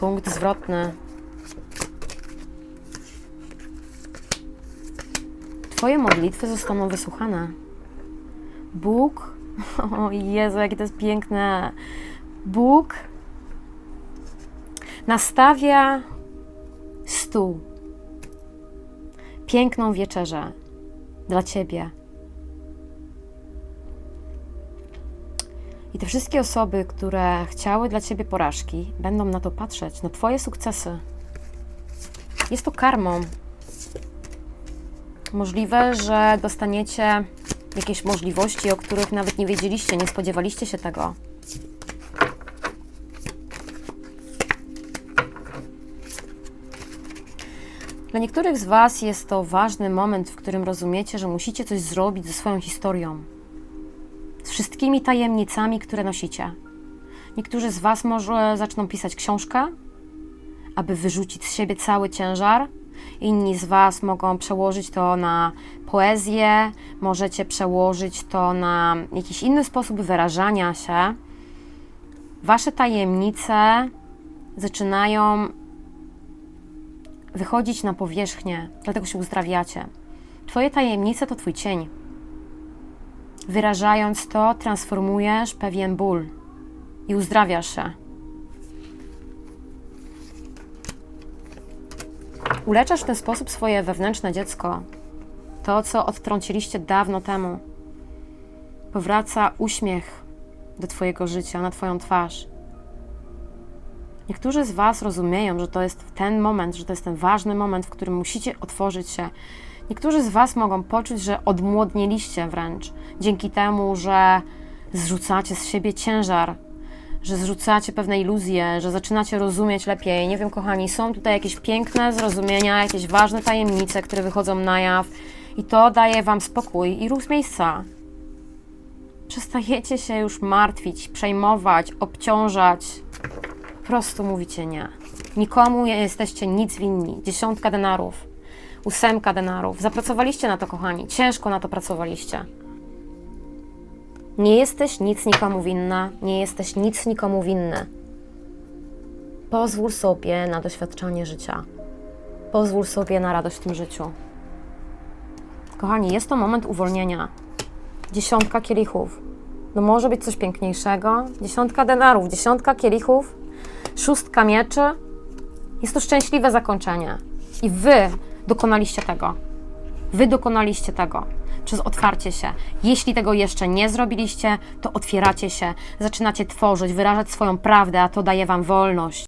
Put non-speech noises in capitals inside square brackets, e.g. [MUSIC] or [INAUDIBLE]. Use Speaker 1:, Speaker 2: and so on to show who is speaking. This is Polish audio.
Speaker 1: Punkt zwrotny. Twoje modlitwy zostaną wysłuchane. Bóg, [LAUGHS] o Jezu, jakie to jest piękne. Bóg nastawia stół, piękną wieczerzę dla Ciebie. I te wszystkie osoby, które chciały dla Ciebie porażki, będą na to patrzeć, na Twoje sukcesy. Jest to karmą. Możliwe, że dostaniecie jakieś możliwości, o których nawet nie wiedzieliście, nie spodziewaliście się tego. Dla niektórych z Was jest to ważny moment, w którym rozumiecie, że musicie coś zrobić ze swoją historią, z wszystkimi tajemnicami, które nosicie. Niektórzy z Was może zaczną pisać książkę, aby wyrzucić z siebie cały ciężar. Inni z Was mogą przełożyć to na poezję, możecie przełożyć to na jakiś inny sposób wyrażania się. Wasze tajemnice zaczynają wychodzić na powierzchnię, dlatego się uzdrawiacie. Twoje tajemnice to Twój cień. Wyrażając to, transformujesz pewien ból i uzdrawiasz się. Uleczasz w ten sposób swoje wewnętrzne dziecko. To, co odtrąciliście dawno temu. Powraca uśmiech do Twojego życia, na Twoją twarz. Niektórzy z Was rozumieją, że to jest ten moment, że to jest ten ważny moment, w którym musicie otworzyć się. Niektórzy z Was mogą poczuć, że odmłodnieliście wręcz dzięki temu, że zrzucacie z siebie ciężar, że zrzucacie pewne iluzje, że zaczynacie rozumieć lepiej. Nie wiem, kochani, są tutaj jakieś piękne zrozumienia, jakieś ważne tajemnice, które wychodzą na jaw i to daje Wam spokój i ruch z miejsca. Przestajecie się już martwić, przejmować, obciążać. Po prostu mówicie nie. Nikomu nie jesteście nic winni. Dziesiątka denarów, ósemka denarów. Zapracowaliście na to, kochani. Ciężko na to pracowaliście. Nie jesteś nic nikomu winna, nie jesteś nic nikomu winny. Pozwól sobie na doświadczanie życia. Pozwól sobie na radość w tym życiu. Kochani, jest to moment uwolnienia. Dziesiątka kielichów. No może być coś piękniejszego. Dziesiątka denarów, dziesiątka kielichów, szóstka mieczy. Jest to szczęśliwe zakończenie. I wy dokonaliście tego. Wy dokonaliście tego przez otwarcie się. Jeśli tego jeszcze nie zrobiliście, to otwieracie się, zaczynacie tworzyć, wyrażać swoją prawdę, a to daje Wam wolność.